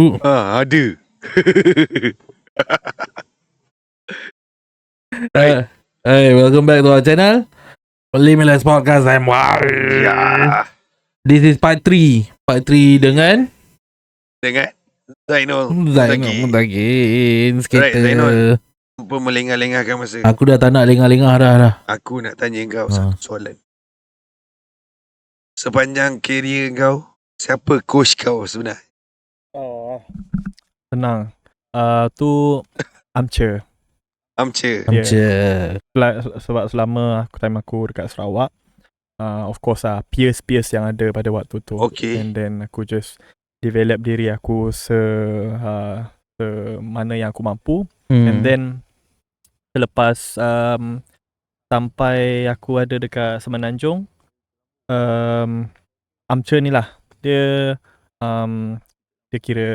Uh. Ah, ada. Right. Hey, welcome back to our channel. Limitless Podcast. I'm Wal. ya. This is part 3. Part 3 dengan Dengan Zainul Zainul Mutagin. Right, Skater. Zainul. Apa melengah-lengahkan masa Aku dah tak nak lengah-lengah dah dah. Aku nak tanya kau Ha. satu soalan Sepanjang kerjaya kau Siapa coach kau sebenarnya? Oh. Senang. Uh, tu armchair. Armchair Yeah. Macam. Sel- sebab selama aku time aku dekat Sarawak, uh, of course lah, peers-peers yang ada pada waktu tu. Okay. And then aku just develop diri aku se, uh, se mana yang aku mampu. Hmm. And then selepas um, sampai aku ada dekat Semenanjung, um, armchair ni lah. Dia um, dia kira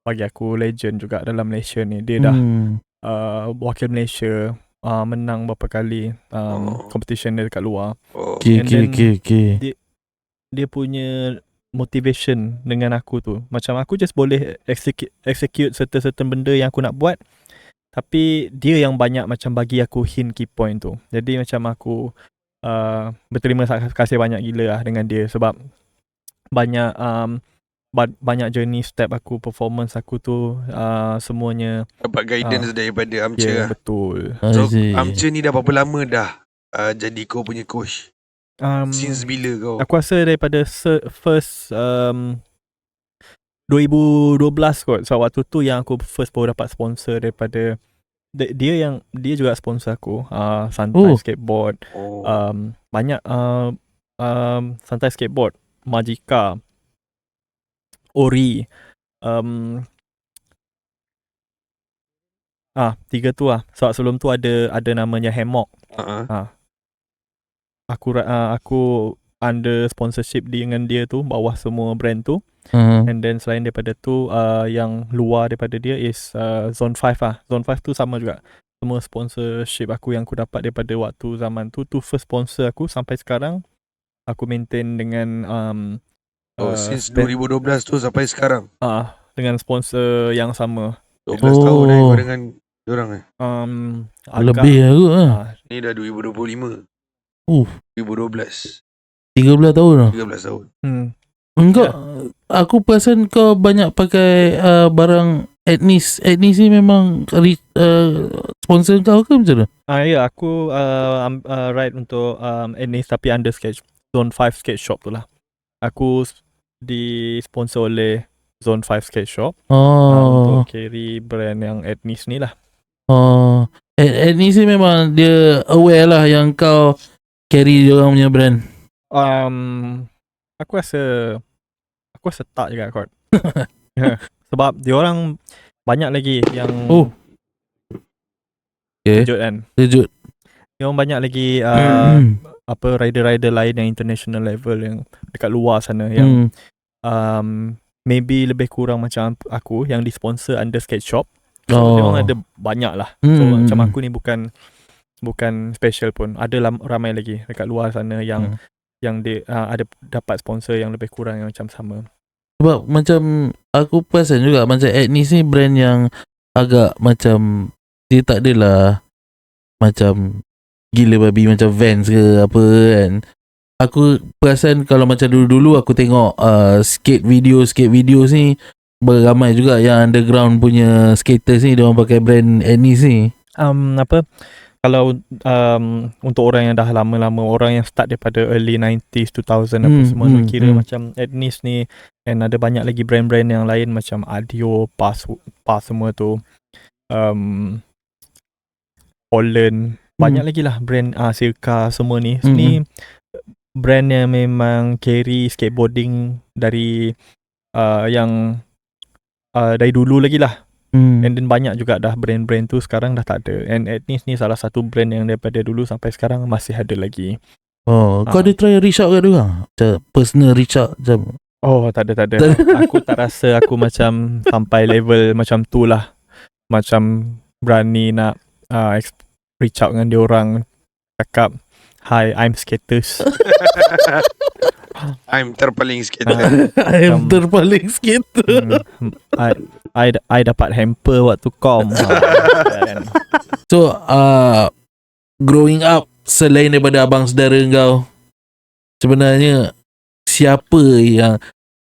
bagi aku legend juga dalam Malaysia ni. Dia dah Hmm. uh, wakil Malaysia uh, menang beberapa kali um, Oh. competition dia dekat luar. oh. Okay, And okay, okay, okay. Dia punya motivation dengan aku tu. Macam aku just boleh execute, execute certain-certain benda yang aku nak buat. Tapi dia yang banyak macam bagi aku hint key point tu. Jadi macam aku uh, berterima kasih banyak gila lah dengan dia sebab banyak um, ba- banyak journey step aku performance aku tu uh, semuanya Dapat guidance daripada ya armchair yeah, lah. betul. So armchair ni dah berapa lama dah uh, Jadi kau punya coach? Um, Since bila kau? Aku rasa daripada first um, 2012 kot. So waktu tu yang aku first baru dapat sponsor daripada di- dia yang dia juga sponsor aku. Uh, santai Oh. skateboard. Oh. Um, banyak uh, um, santai skateboard. Majika. Ori. Um, ah tiga tu lah. Sebab sebelum tu ada ada namanya Hammock. Uh-huh. aku ra- uh, aku under sponsorship dengan dia tu bawah semua brand tu. Uh, and then selain daripada tu uh, yang luar daripada dia is uh, Zone 5 lah Zone 5 tu sama juga. Semua sponsorship aku yang aku dapat daripada waktu zaman tu tu first sponsor aku sampai sekarang. Aku maintain dengan um, Oh, uh, since spend- 2012 tu sampai sekarang. ah dengan sponsor yang sama 12 Oh. tahun eh kau dengan diorang eh. um, lebih aku ah. ah, Ni dah 2025. Uh. 2012. 13 tahun dah. 13 tahun. hmm, Enggak, aku perasan kau banyak pakai uh, barang etnis. Etnis ni memang uh, sponsor kau ke macam mana? Ah ya aku uh, um, uh, ride untuk um, Ennis tapi under sketch Zone 5 skate shop tu lah. Aku s- di sponsor oleh Zone 5 skate shop Oh, untuk carry brand yang Etnis ni lah. oh. Et- etnis ni memang dia aware lah yang kau carry dia orang punya brand. Um, aku rasa aku rasa tak juga kot. Ya, Sebab dia orang banyak lagi yang Oh. Okay. kejut kan. Kejut. Dia orang banyak lagi uh, Hmm. Apa rider-rider lain yang international level yang dekat luar sana yang Hmm. um, maybe lebih kurang macam aku yang disponsor under skate shop. So, Oh. orang ada banyak lah. So Hmm. macam aku ni bukan bukan special pun. Ada lam, ramai lagi dekat luar sana yang Hmm. yang dia uh, ada dapat sponsor yang lebih kurang yang macam sama. Sebab macam aku perasan juga macam etnis ni brand yang agak macam dia tak adalah macam gila babi macam Vans ke apa kan. Aku perasan kalau macam dulu-dulu aku tengok uh, skate video skate videos ni beramai juga yang underground punya skaters ni dia orang pakai brand etnis ni. Um, apa kalau um, untuk orang yang dah lama-lama orang yang start daripada early 90s 2000 apa Hmm, semua hmm, kira hmm. macam Etnis ni and ada banyak lagi brand-brand yang lain macam Adio, Pass, Pass semua tu. Um, Holland banyak lagi lah brand ah Circa semua ni. Hmm, Ni brand yang memang carry skateboarding dari uh, yang uh, dari dulu lagi lah Hmm. And then banyak juga dah brand-brand tu sekarang dah tak ada. And Etnis ni salah satu brand yang daripada dulu sampai sekarang masih ada lagi. Oh, kau Ah. ada try reach out ke dia orang? Macam personal reach out macam Oh, tak ada tak ada. aku tak rasa aku macam sampai level macam tu lah. Macam berani nak uh, ex- reach out dengan dia orang cakap Hi, I'm skaters. I'm terpaling skater. Ah, I am Um, terpaling skater. hmm, I, I, I dapat hamper waktu kom. So uh, Growing up Selain daripada abang saudara kau Sebenarnya Siapa yang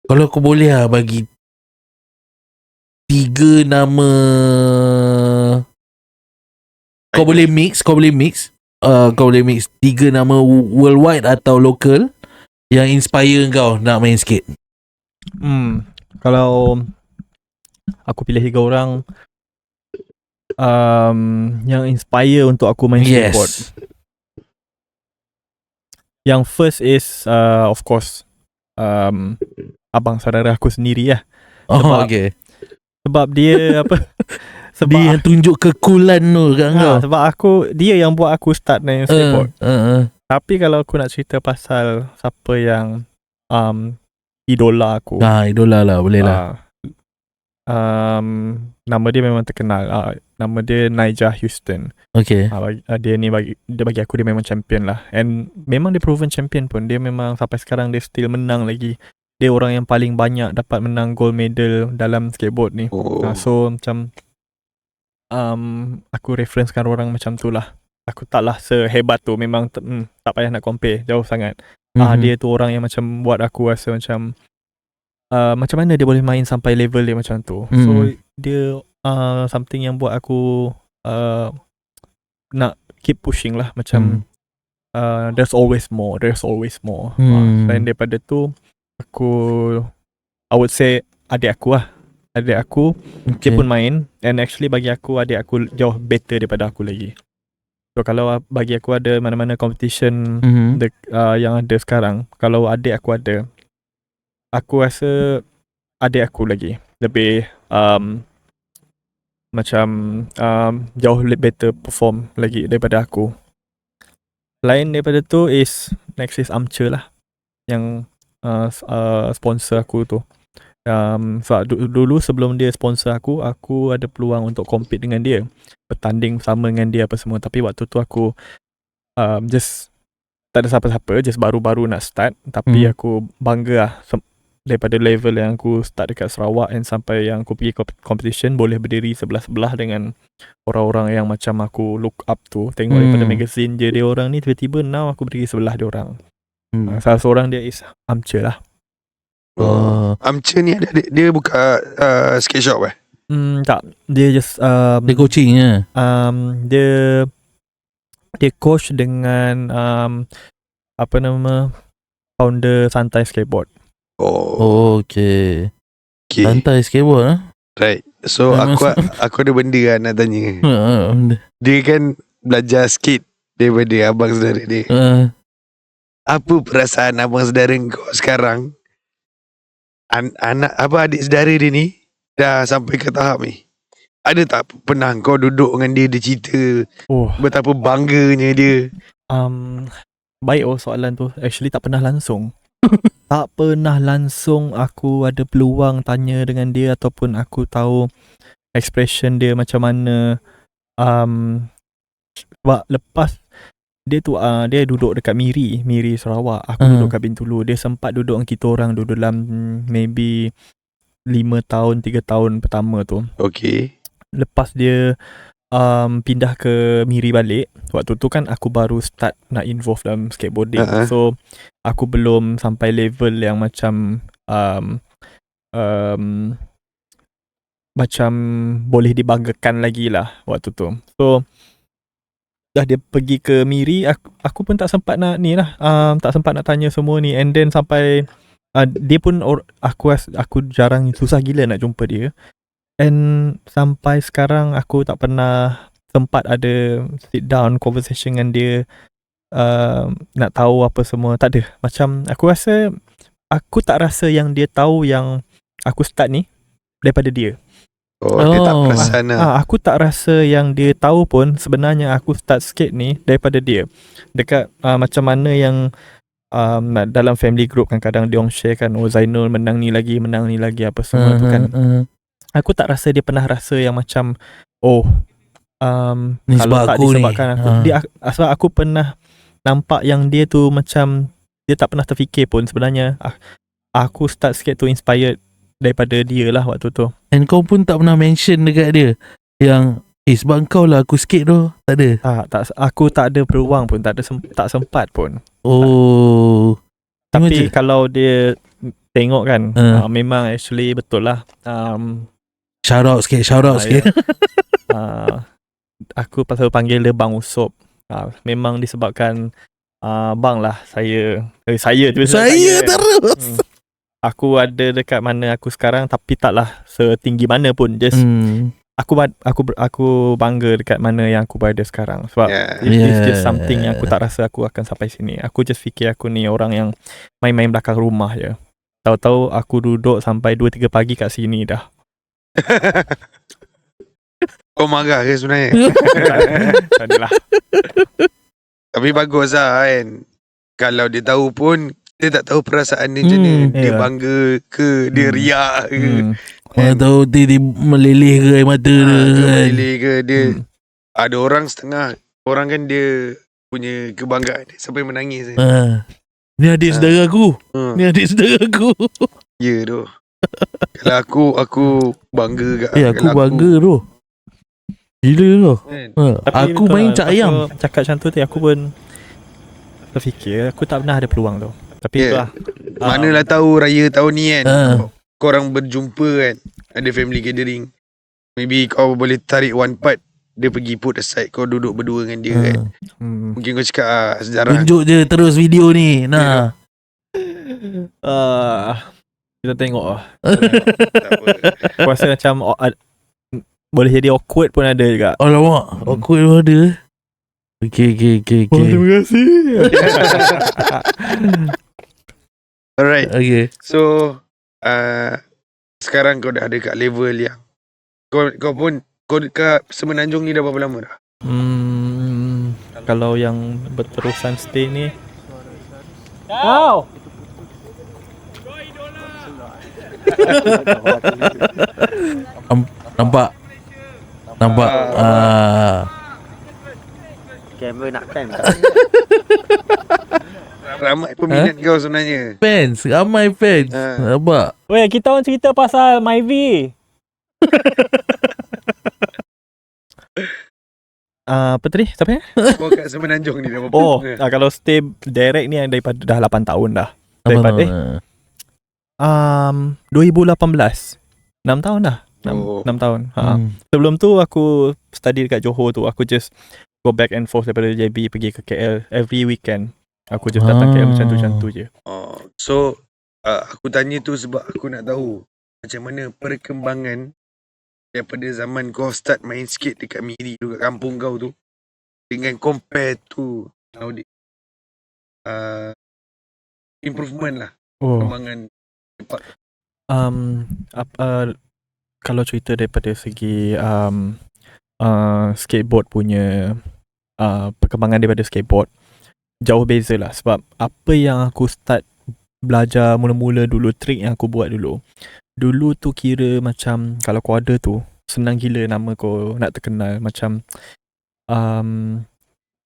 Kalau aku boleh lah bagi Tiga nama Kau boleh mix Kau boleh mix uh, Kau boleh mix Tiga nama worldwide atau local Yang inspire kau Nak main skate Hmm, kalau aku pilih tiga orang um, yang inspire untuk aku main skateboard. Yes Yang first is uh, of course um, abang saudara aku sendiri lah. Oh Sebab- okay Sebab dia apa? Sebab Dia yang tunjuk kekulan tu kat kau ha, sebab aku dia yang buat aku start main skateboard. uh, uh, uh. Tapi kalau aku nak cerita pasal siapa yang um, idola aku. Ah, idola lah boleh lah Uh, um, nama dia memang terkenal. Uh, nama dia Nigel Houston. Okay Uh, uh, dia ni bagi dia bagi aku dia memang champion lah. And memang dia proven champion pun. Dia memang sampai sekarang dia still menang lagi. Dia orang yang paling banyak dapat menang gold medal dalam skateboard ni. Oh. Uh, so macam um, aku referencekan orang macam tu lah. Aku taklah sehebat tu. Memang hmm, tak payah nak compare. Jauh sangat. Ah Mhm. dia tu orang yang macam buat aku rasa macam uh, macam mana dia boleh main sampai level dia macam tu. So Hmm. dia uh, something yang buat aku uh, nak keep pushing lah macam uh, there's always more, there's always more. Hmm. Uh, selain daripada tu aku I would say adik aku lah. Adik aku okay. dia pun main and actually bagi aku adik aku jauh better daripada aku lagi. So kalau bagi aku ada mana-mana competition Mhm. de, uh, yang ada sekarang kalau adik aku ada aku rasa adik aku lagi lebih um, macam um, jauh lebih better perform lagi daripada aku lain daripada tu is next is Amcha lah yang uh, uh, sponsor aku tu um, sebab du- dulu sebelum dia sponsor aku aku ada peluang untuk compete dengan dia bertanding sama dengan dia apa semua tapi waktu tu aku um, just tak ada siapa-siapa just baru-baru nak start tapi Hmm. aku bangga lah daripada level yang aku start dekat Sarawak and sampai yang aku pergi comp- competition boleh berdiri sebelah-sebelah dengan orang-orang yang macam aku look up tu tengok daripada Hmm. magazine je dia orang ni tiba-tiba now aku berdiri sebelah dia orang Hmm. uh, salah seorang dia is Amcha lah Oh. Amcha ni ada dia, dia buka uh, skate shop eh? Hmm, tak dia just um, Dia coaching je um, dia dia coach dengan um, apa nama founder Santai Skateboard. Oh, Oh okay okay. Santai skateboard eh? Right. So Memang aku aku ada benda lah nak tanya. Uh, Dia kan belajar skate daripada abang saudara dia. uh, Apa perasaan abang saudara kau sekarang? An- anak apa adik saudara dia ni dah sampai ke tahap ni. Ada tak pernah kau duduk dengan dia dia cerita Oh, betapa bangganya dia? um, baik oh soalan tu. Actually tak pernah langsung. tak pernah langsung aku ada peluang tanya dengan dia ataupun aku tahu expression dia macam mana. Um, sebab lepas dia tu uh, dia duduk dekat Miri, Miri Sarawak. Aku Hmm. duduk kat Bintulu. Dia sempat duduk dengan kita orang duduk dalam hmm, maybe 5 tahun, 3 tahun pertama tu. Okay. Lepas dia um, pindah ke Miri balik, waktu tu kan aku baru start nak involve dalam skateboarding. Ha-ha. So aku belum sampai level yang macam um, um, macam boleh dibanggakan lagi lah waktu tu. So dah dia pergi ke Miri aku, aku pun tak sempat nak ni lah um, tak sempat nak tanya semua ni. And then sampai uh, dia pun or, aku aku jarang susah gila nak jumpa dia. And sampai sekarang aku tak pernah sempat ada sit down conversation dengan dia uh, nak tahu apa semua. Tak ada. Macam aku rasa aku tak rasa yang dia tahu yang aku start ni daripada dia Oh, dia tak Oh. perasan lah. Ah, aku tak rasa yang dia tahu pun sebenarnya aku start skate ni daripada dia. Dekat uh, macam mana yang um, dalam family group kan kadang dia orang share kan oh Zainul menang ni lagi, menang ni lagi apa semua tu kan. uh, Aku tak rasa dia pernah rasa yang macam oh um, Ni kalau sebab tak aku ni. disebabkan aku. Ah. Dia sebab aku pernah nampak yang dia tu macam dia tak pernah terfikir pun sebenarnya ah, aku start skate tu inspired daripada dia lah waktu tu. And kau pun tak pernah mention dekat dia yang eh sebab kau lah aku skate tu. Tak ada. Tak, tak aku tak ada peluang pun, tak ada sem- tak sempat pun. Oh. Tapi Macam- kalau dia tengok kan, Uh. uh, memang actually betul lah. Um, Shout out sikit, shout out Ah, sikit. uh, aku pasal panggil dia Bang Usop. Uh, memang disebabkan uh, Bang lah saya eh, saya tu Saya terus. Hmm. Aku ada dekat mana aku sekarang tapi taklah setinggi mana pun just Hmm. aku aku aku bangga dekat mana yang aku berada sekarang sebab Yeah. yeah. it's just something yang aku tak rasa aku akan sampai sini. Aku just fikir aku ni orang yang main-main belakang rumah je. Tahu-tahu aku duduk sampai 2 3 pagi kat sini dah. Kau marah ke sebenarnya? Adalah. Tapi bagus lah kan. Kalau dia tahu pun, dia tak tahu perasaan dia macam Hmm, mana. Dia ya. bangga ke, dia Hmm. riak ke. Hmm. Mana tahu dia, dia meleleh ke air mata Ha, dia kan. meleleh ke dia. Hmm. Ada orang setengah. Orang kan dia punya kebanggaan dia sampai menangis. kan. Ha. Ni adik Ah. saudara aku. Ha, Ni adik saudara aku. ya tu. Kalau aku, aku bangga kat. Eh aku bangga tu. Gila tu. Kan? Ha. Aku main cak ayam. Cakap macam tu tu aku pun terfikir aku tak pernah ada peluang tu. Tapi Yeah. itulah. Manalah tahu raya tahun ni kan. Ha. Korang berjumpa kan. Ada family gathering. Maybe kau boleh tarik one part. Dia pergi put aside. Kau duduk berdua dengan dia kan. Ha. Hmm. Mungkin kau cakap ah, sejarah. Tunjuk je terus video ni. Nah. Uh, kita tengok lah. Tak apa. Aku rasa macam oh, ad- boleh jadi awkward pun ada juga. Alamak. Awkward pun ada. Okay, okay, okay, okay. kasih. Alright. Okay. So uh, sekarang kau dah ada kat level yang kau kau pun kau dekat Semenanjung ni dah berapa lama dah? hmm, kalau yang berterusan stay ni Wow. Nampak? Nampak? Ah. Kamera nak cam tak? Ramai peminat kau sebenarnya. Fans. Ramai fans. Ha. Nampak? Weh, kita orang cerita pasal Myvi. Ah, apa tadi? Siapa ni? Kau kat Semenanjung ni Oh, ah, kalau stay direct ni yang daripada dah 8 tahun dah. Daripada- nama? Um, 2018. 6 tahun dah. 6, Oh. 6 tahun. Ha. Hmm. Sebelum tu aku study dekat Johor tu. Aku just go back and forth daripada JB pergi ke KL every weekend. Aku just datang KL macam tu macam tu je. Oh, so uh, aku tanya tu sebab aku nak tahu macam mana perkembangan daripada zaman kau start main skate dekat Miri tu kat kampung kau tu dengan compare to nowadays. Uh, improvement lah Oh. perkembangan cepat. Um, ap, uh, kalau cerita daripada segi um, uh, skateboard punya uh, perkembangan daripada skateboard jauh beza lah sebab apa yang aku start belajar mula-mula dulu trick yang aku buat dulu. Dulu tu kira macam kalau kau ada tu senang gila nama kau nak terkenal. Macam um,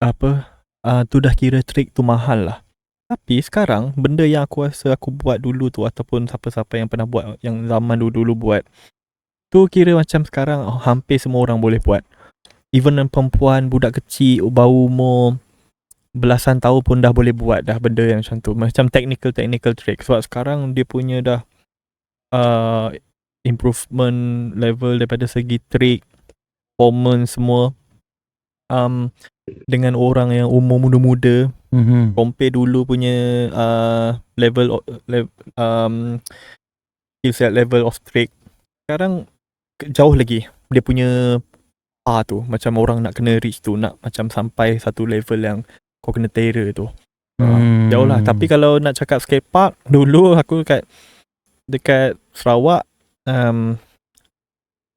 apa uh, tu dah kira trick tu mahal lah. Tapi sekarang benda yang aku rasa aku buat dulu tu ataupun siapa-siapa yang pernah buat yang zaman dulu-dulu buat tu kira macam sekarang oh, hampir semua orang boleh buat. Even perempuan, budak kecil, bau umur belasan tahun pun dah boleh buat dah benda yang macam tu. Macam technical-technical trick. Sebab sekarang dia punya dah uh, improvement level daripada segi trick, performance semua um, dengan orang yang umur muda-muda Mhm. compare dulu punya uh, level o- level um, skill set level of trick sekarang jauh lagi dia punya ah tu macam orang nak kena reach tu nak macam sampai satu level yang kau kena terror tu Hmm. jauh lah tapi kalau nak cakap skate park dulu aku dekat dekat Sarawak um,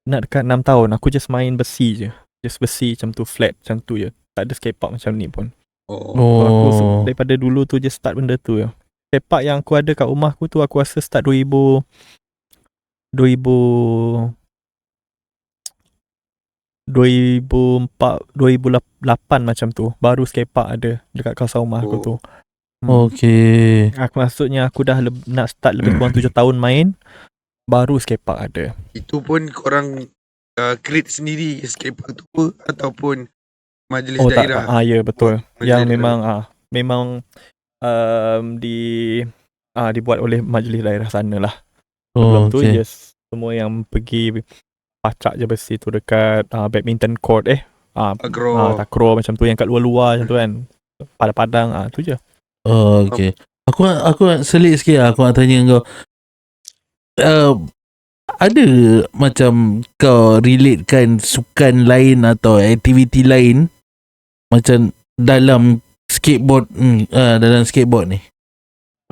nak dekat 6 tahun aku just main besi je just besi macam tu flat macam tu je tak ada skate park macam ni pun Oh. Oh. Aku Oh. daripada dulu tu je start benda tu ya. Sepak yang aku ada kat rumah aku tu aku rasa start 2000 2000 2004 2008 macam tu baru skatepark ada dekat kawasan rumah aku Oh. tu. Hmm. Okay. Aku maksudnya aku dah leb- nak start lebih kurang 7 tahun main baru skatepark ada. Itu pun korang uh, create sendiri skatepark tu ataupun majlis Oh daerah. tak. Ah ya betul. Majlis Yang daerah. memang ah memang um, di ah dibuat oleh majlis daerah sana lah. Sebelum Oh, tu okay. just semua yang pergi pacak je besi tu dekat ah, badminton court eh. Ah, Agro. ah takraw macam tu yang kat luar-luar macam tu kan. Padang-padang ah tu je. Oh, okay. Aku aku selit sikit lah. Aku nak tanya kau. Uh, ada macam kau relatekan sukan lain atau aktiviti lain macam dalam skateboard hmm, uh, dalam skateboard ni.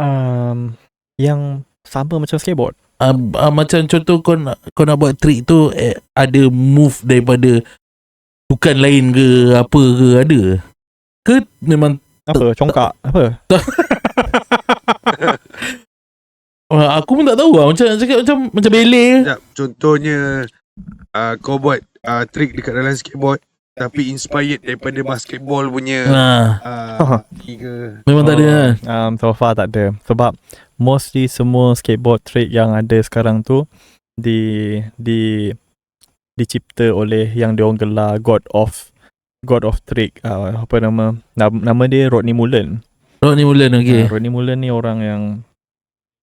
Um, yang sama macam skateboard. Uh, uh, macam contoh kau nak, kau nak buat trick tu eh, ada move daripada sukan lain ke apa ke ada? Ke memang Apa? Congkak? Apa? uh, aku pun tak tahu lah macam nak cakap macam macam bele. Sekejap, contohnya uh, kau buat uh, trick dekat dalam skateboard tapi inspired daripada basketball punya Nah, uh, ke. memang tak ada Oh, kan? Um, so far tak ada. Sebab mostly semua skateboard trick yang ada sekarang tu di di dicipta oleh yang diorang gelar God of God of Trick. Uh, apa nama? Nama, nama dia Rodney Mullen. Rodney Mullen okay. Uh, Rodney Mullen ni orang yang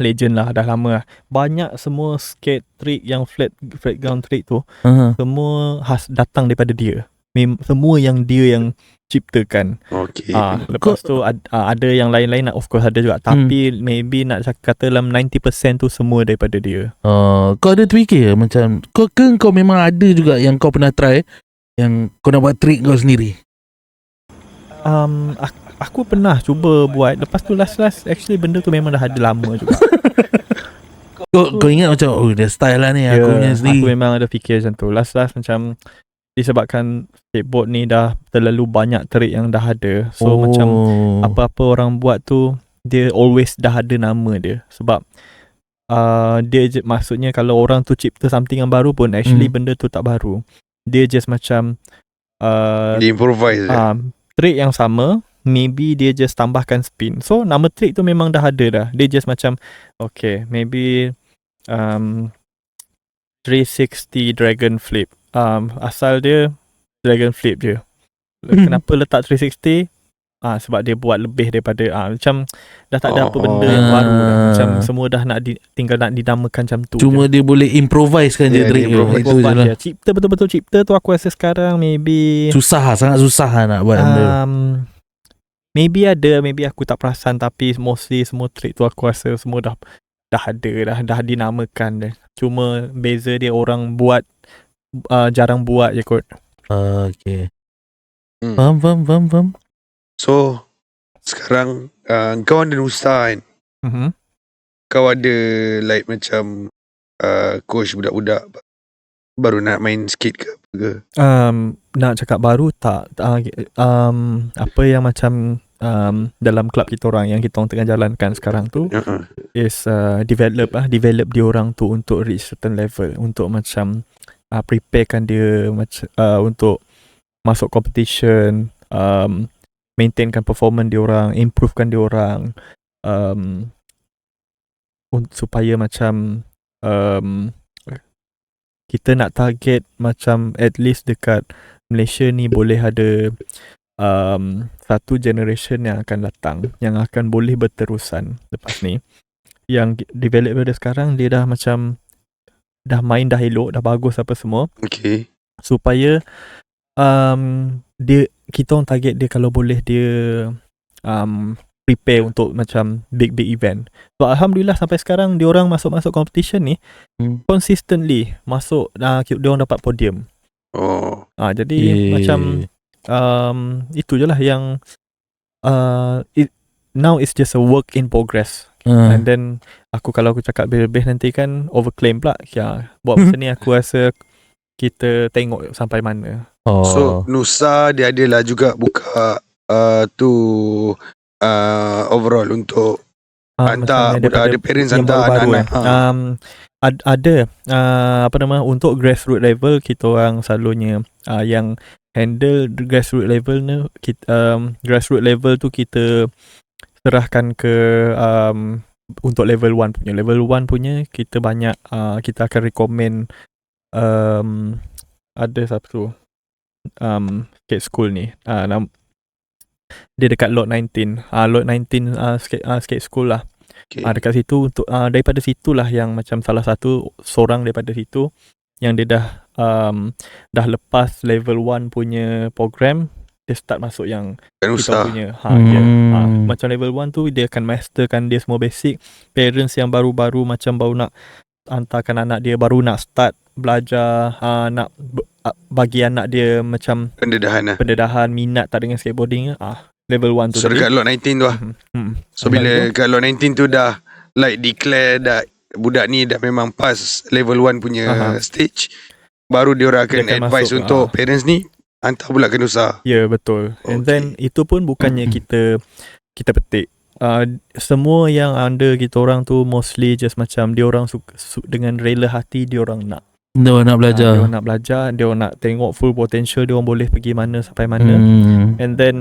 legend lah dah lama lah. Banyak semua skate trick yang flat flat ground trick tu Uh-huh. semua khas datang daripada dia. Mem- semua yang dia yang ciptakan. Okay. Ah, lepas tu ad, ah, ada yang lain-lain of course ada juga tapi maybe nak kata dalam 90% tu semua daripada dia. Uh, kau ada terfikir macam kau ke kau memang ada juga yang kau pernah try yang kau nak buat trick kau sendiri. Um aku, aku pernah cuba buat lepas tu last-last actually benda tu memang dah ada lama juga. Kau, kau ingat macam oh dia style lah ni aku punya aku sendiri. memang ada fikir macam tu. Last-last macam disebabkan skateboard ni dah terlalu banyak trick yang dah ada. So oh. macam apa-apa orang buat tu dia always dah ada nama dia sebab uh, dia je, maksudnya kalau orang tu cipta something yang baru pun actually Hmm. benda tu tak baru dia just macam uh, Dia improvise. je. um, trick yang sama maybe dia just tambahkan spin so nama trick tu memang dah ada dah dia just macam okay maybe um, 360 dragon flip um, asal dia dragon flip je kenapa letak 360 Ah sebab dia buat lebih daripada ah macam dah tak ada apa Oh. benda yang baru dah. Ah. Macam semua dah nak di, tinggal nak dinamakan macam tu. Cuma dia boleh improvise kan je Yeah, trick dia tu. improvise. Itu je lah. dia. Cipta betul-betul cipta tu aku rasa sekarang maybe Susah lah, sangat susah lah nak buat benda. um, maybe ada maybe aku tak perasan tapi mostly semua trick tu aku rasa semua dah dah ada dah dah dinamakan dah. Cuma beza dia orang buat uh, jarang buat je kot. Ah, okay. Hmm. Faham, faham, faham, faham. So sekarang uh, kau ada Nusa kan. Mhm. Kau ada like macam uh, coach budak-budak baru nak main skate ke apa ke? Um, nak cakap baru tak uh, um, apa yang macam um, dalam klub kita orang yang kita orang tengah jalankan sekarang tu Uh-uh. is uh, develop ah develop dia orang tu untuk reach certain level untuk macam uh, preparekan dia macam uh, untuk masuk competition um, maintainkan performance dia orang improvekan dia orang um, un- supaya macam um, kita nak target macam at least dekat Malaysia ni boleh ada um, satu generation yang akan datang yang akan boleh berterusan lepas ni. Yang develop dia sekarang dia dah macam dah main dah elok dah bagus apa semua Okay. supaya um, dia kita orang target dia kalau boleh dia um, prepare untuk macam big big event. So alhamdulillah sampai sekarang dia orang masuk-masuk competition ni Hmm. consistently masuk uh, dia orang dapat podium. Oh. Ah jadi Eh, macam um, itu je lah yang uh, it, now it's just a work in progress. Ah. And then aku kalau aku cakap lebih nanti kan overclaim pula. Ya, buat macam ni aku rasa kita tengok sampai mana. oh. So Nusa dia adalah juga buka uh, tu uh, overall untuk Ah, hantar budak ada parents hantar anak-anak. eh. Ha. Um, ad- ada uh, apa nama untuk grassroots level kita orang selalunya uh, yang handle grassroots level ni kita um, grassroots level tu kita serahkan ke um, untuk level 1 punya. Level 1 punya kita banyak uh, kita akan recommend um, ada satu tu um, skate school ni. Uh, nam, dia dekat lot 19. Uh, lot 19 uh, skate, uh, skate school lah. Okay. Ah dekat situ untuk uh, daripada situlah yang macam salah satu seorang daripada situ yang dia dah um, dah lepas level 1 punya program dia start masuk yang Kan kita usah. punya ha dia ha, Hmm. macam level 1 tu dia akan masterkan dia semua basic parents yang baru-baru macam baru nak hantarkan anak dia baru nak start belajar ha, nak bagi anak dia macam Pendedahan lah. pendedahan minat tak dengan skateboarding ah level 1 tu So dekat lot 19 tu lah. Mhm. Hmm. So Lepas bila tu- kat lot 19 tu dah like declare dah budak ni dah memang pass level 1 punya Aha. stage baru dia orang akan Dia akan advise masuk, untuk ah. parents ni hantar pula ke Nusa. Ya yeah, betul. And Okay. then itu pun bukannya kita kita petik. Uh, semua yang under kita orang tu mostly just macam dia orang su, su, dengan rela hati dia orang nak. Dia orang nak belajar. dia orang nak belajar, dia orang nak tengok full potential dia orang boleh pergi mana sampai mana. Hmm. And then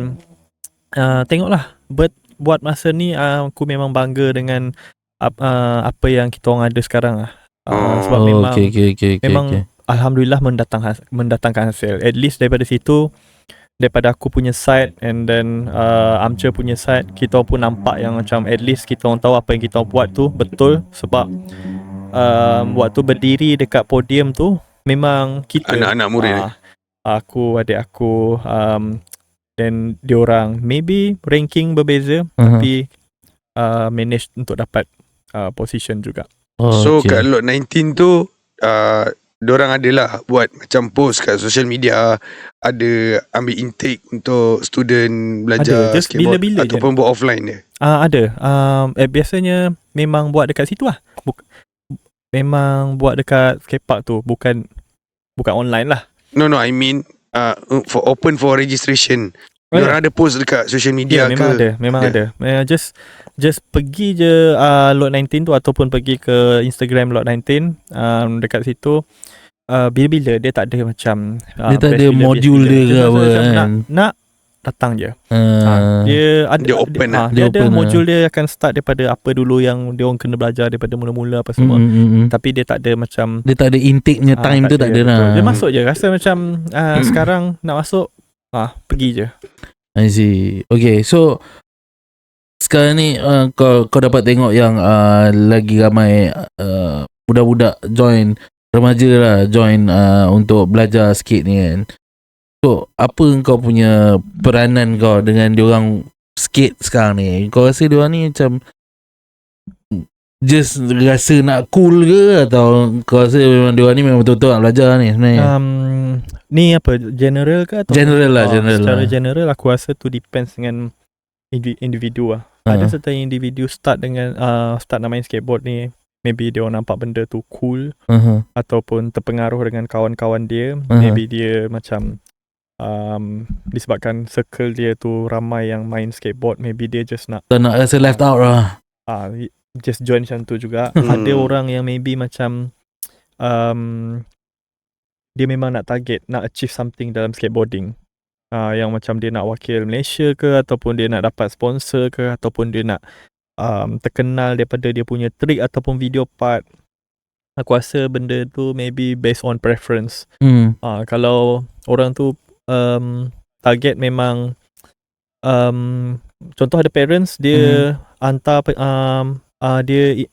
uh, tengoklah but buat masa ni uh, aku memang bangga dengan uh, uh, apa yang kita orang ada sekarang lah. Uh, Oh, sebab Oh, memang okay, okay, okay, okay, memang okay. Alhamdulillah mendatang mendatangkan hasil. At least daripada situ daripada aku punya side and then uh, Amcha punya side kita pun nampak yang macam at least kita orang tahu apa yang kita orang buat tu betul sebab um, waktu berdiri dekat podium tu memang kita Anak-anak murid ah, aku adik aku um, dan diorang maybe ranking berbeza Aha. tapi uh, manage untuk dapat uh, position juga Oh, So okay. kat lot 19 tu uh, Diorang adalah buat macam post kat social media Ada ambil intake untuk student belajar Ada, just skateboard bila-bila je. Ataupun buat offline dia Ah uh, ada. Um, eh, biasanya memang buat dekat situ lah. Buk- memang buat dekat skatepark tu, bukan bukan online lah. No no I mean uh, for Open for registration Oh, Diorang ada post dekat social media Ya, memang ke ada, memang Ya. ada. Uh, just just pergi je uh, lot 19 tu ataupun pergi ke Instagram lot 19 um, dekat situ uh, bila-bila dia tak ada macam uh, Dia tak ada modul dia ke apa kan? Nak, nak datang je. Ah. Ha, dia ada Dia open dia, lah. Dia dia, ada open lah. modul dia akan start daripada apa dulu yang dia orang kena belajar daripada mula-mula apa semua. Mm, mm, mm. Tapi dia tak ada macam Dia tak ada intake punya Ah, time tu tak ada lah. betul. Dia masuk je rasa macam uh, sekarang nak masuk ah pergi je. I see. Okay, so sekarang ni uh, kau kau dapat tengok yang uh, lagi ramai uh, budak-budak join remaja lah join uh, untuk belajar skate ni kan. So, apa kau punya peranan kau dengan diorang skate sekarang ni? Kau rasa diorang ni macam just rasa nak cool ke atau kau rasa memang diorang ni memang betul-betul nak belajar ni sebenarnya? Um ni apa general ke atau General lah, Ah, general Secara lah. general aku rasa tu depends dengan indi- individu lah. Ah. Ada certain individu start dengan uh, start nak main skateboard ni maybe dia orang nampak benda tu cool Uh-huh. ataupun terpengaruh dengan kawan-kawan dia Aha. maybe dia macam um, disebabkan circle dia tu ramai yang main skateboard maybe dia just nak Tak nak rasa left out lah. ah just join macam tu juga Hmm. ada orang yang maybe macam um, dia memang nak target nak achieve something dalam skateboarding. Ah yang macam dia nak wakil Malaysia ke ataupun dia nak dapat sponsor ke ataupun dia nak um, terkenal daripada dia punya trick ataupun video part aku rasa benda tu maybe based on preference. Hmm. Ah, kalau orang tu um, target memang um, contoh ada parents dia hantar pe- um, uh, dia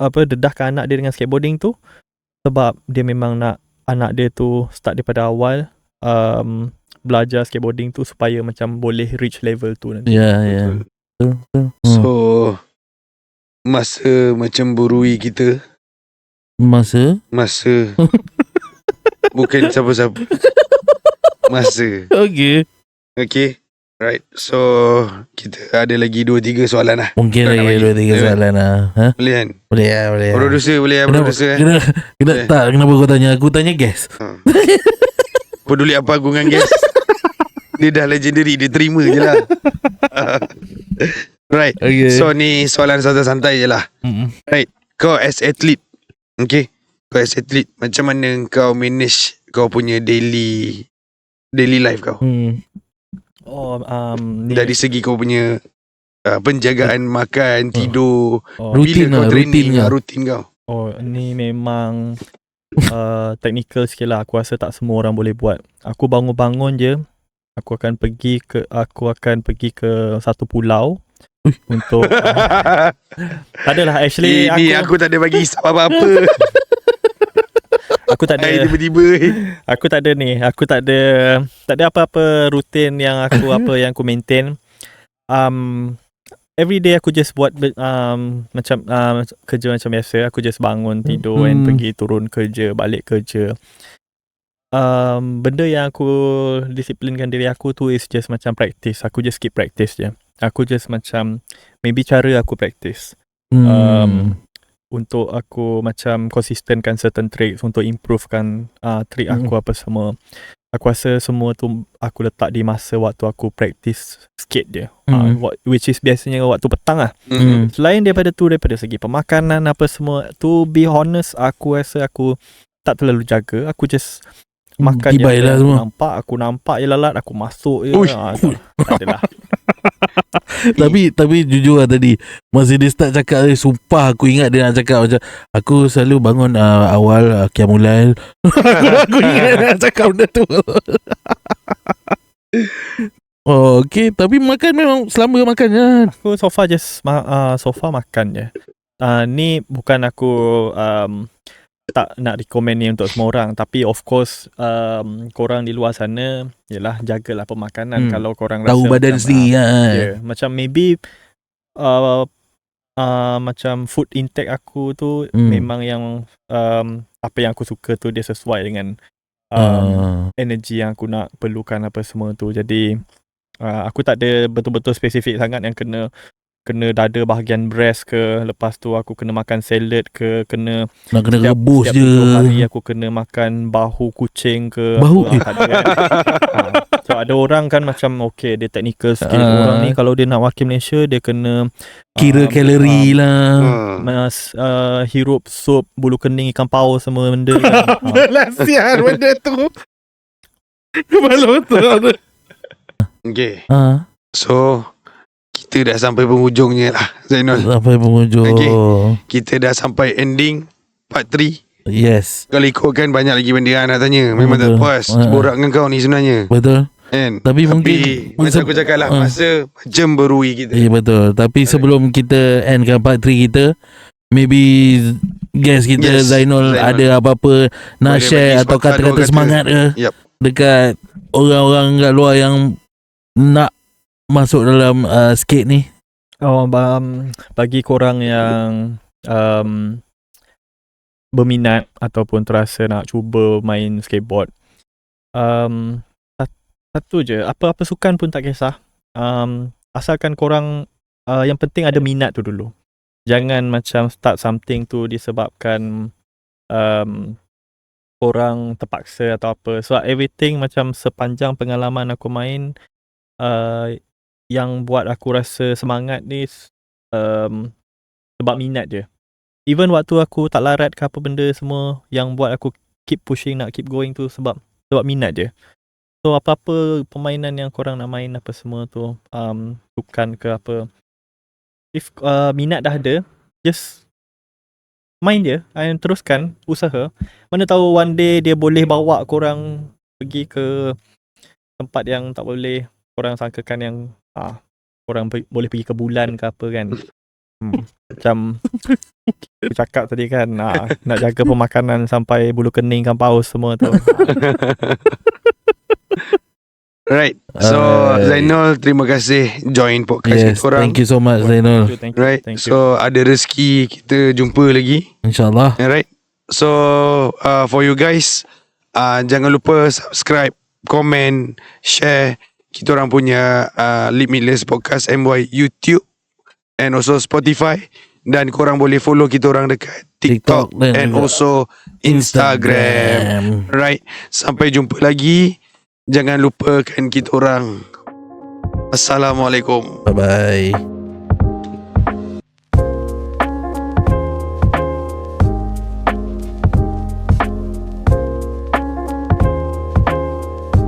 apa dedahkan anak dia dengan skateboarding tu sebab dia memang nak anak dia tu start daripada awal um, belajar skateboarding tu supaya macam boleh reach level tu nanti. Ya, ya. Betul. Betul, betul. Hmm. So Masa macam burui kita Masa Masa Bukan siapa-siapa Masa Okay Okay Right So Kita ada lagi 2-3 soalan lah. Mungkin Kau lagi bagi? dua tiga Ya. soalan lah. Ha? Boleh kan? Boleh lah Boleh lah Producer boleh Kenapa, Producer eh? Kenapa, kenapa, Eh. tak, kenapa kau tanya? Aku tanya guest. Ha. Peduli apa aku dengan guest. Dia dah legendary Dia terima je lah. Right Okay. So ni soalan santai-santai je lah. Mm-mm. Kau as athlete Okay? Kau as athlete Macam mana kau manage Kau punya daily Daily life kau? Hmm. Oh um ni Dari segi kau punya uh, penjagaan makan, tidur, Oh, Rutin bila lah, kau training, rutin lah. ah, rutin kau. oh ni memang uh, technical sikit lah. Aku rasa tak semua orang boleh buat. Aku bangun-bangun je, aku akan pergi ke aku akan pergi ke satu pulau untuk uh, tak adalah actually Ini aku aku tak ada bagi apa-apa. aku tak Hai ada tiba-tiba. aku tak ada ni. Aku tak ada tak ada apa-apa rutin yang aku apa yang aku maintain. Um every day aku just buat um macam um, kerja macam biasa. Aku just bangun, tidur and Hmm. pergi turun kerja, balik kerja. Um, benda yang aku disiplinkan diri aku tu is just macam practice. Aku just keep practice je. Aku just macam maybe cara aku practice Hmm. um, untuk aku macam consistenkan certain tricks untuk improvekan uh, trick aku apa semua. Aku rasa semua tu aku letak di masa waktu aku practice skate dia. Uh, Hmm. what- which is biasanya waktu petang lah. Hmm. Selain daripada tu daripada segi pemakanan apa semua to be honest aku rasa aku tak terlalu jaga. Aku just makan je lah aku semua. nampak aku nampak je lalat aku masuk je. Uish. Ah, tak, tak adalah. Tapi tapi jujur lah tadi Masa dia start cakap tadi Sumpah aku ingat dia nak cakap macam Aku selalu bangun uh, awal uh, Qiyamulail aku, aku ingat dia nak cakap benda tu. Oh okay Tapi makan memang Selama makan je Aku so far just ma- uh, so far makan je. Uh, ni bukan aku um, tak nak recommend ni untuk semua orang tapi of course um, korang di luar sana yalah jagalah pemakanan Hmm. kalau korang Tahu rasa badan macam, sendiri ah, Ya, macam maybe uh, uh, macam food intake aku tu Hmm. memang yang um, apa yang aku suka tu dia sesuai dengan um, uh, energi yang aku nak perlukan apa semua tu. Jadi uh, aku tak ada betul-betul spesifik sangat yang kena kena dada bahagian breast ke lepas tu aku kena makan salad ke kena Nak kena setiap, rebus setiap je hari aku kena makan bahu kucing ke Bahu? apa, tak ada kan. ha. so ada orang kan macam okay dia technical skill Ah. orang ni kalau dia nak wakil Malaysia dia kena Kira ah, kalori ah, lah Hmm. mas uh, hirup sup bulu kening ikan paus semua benda kan. ha. Lasian benda tu Kepala otak Okay. Ah, So kita dah sampai penghujungnya lah Zainal. Sampai penghujung Okay. Kita dah sampai ending part 3. Yes Kalau ikutkan banyak lagi benda nak tanya. Memang tak Betul. puas Ah. borak dengan kau ni sebenarnya. Betul Kan? Tapi mungkin macam aku cakap lah, Ah. masa macam berui kita. Ya betul Tapi sebelum kita Endkan part 3 kita Maybe Guest kita Yes, Zainul, Zainul. Ada apa-apa Nak Boleh share Atau kata-kata kata. semangat ke Yup. Dekat Orang-orang kat luar yang Nak Masuk dalam uh, Skate ni Oh, um, bagi korang yang um, berminat ataupun terasa nak cuba main skateboard, um, sat- satu je, apa-apa sukan pun tak kisah. Um, asalkan korang, uh, yang penting ada minat tu dulu. Jangan macam start something tu disebabkan um, korang terpaksa atau apa. So everything macam sepanjang pengalaman aku main, uh, yang buat aku rasa semangat ni um, sebab minat je. Even waktu aku tak larat ke apa benda semua yang buat aku keep pushing nak keep going tu sebab sebab minat je. So apa-apa permainan yang korang nak main apa semua tu um, sukan ke apa if uh, minat dah ada just main je and teruskan usaha mana tahu one day dia boleh bawa korang pergi ke tempat yang tak boleh korang sangkakan yang ah korang pe- boleh pergi ke bulan ke apa kan hmm. macam aku cakap tadi kan ah, nak jaga pemakanan sampai bulu kening kan paus semua tu Right. So Alright. Zainal terima kasih join podcast Yes kita orang. Thank you so much Zainul thank you, thank you, Right. thank you. So ada rezeki kita jumpa lagi. InsyaAllah Alright. So uh, for you guys uh, jangan lupa subscribe, komen, share kita orang punya uh, Limitless Podcast MY YouTube and also Spotify dan korang boleh follow kita orang dekat TikTok, TikTok and also Instagram. Right. Sampai jumpa lagi. Jangan lupakan kita orang. Assalamualaikum. Bye bye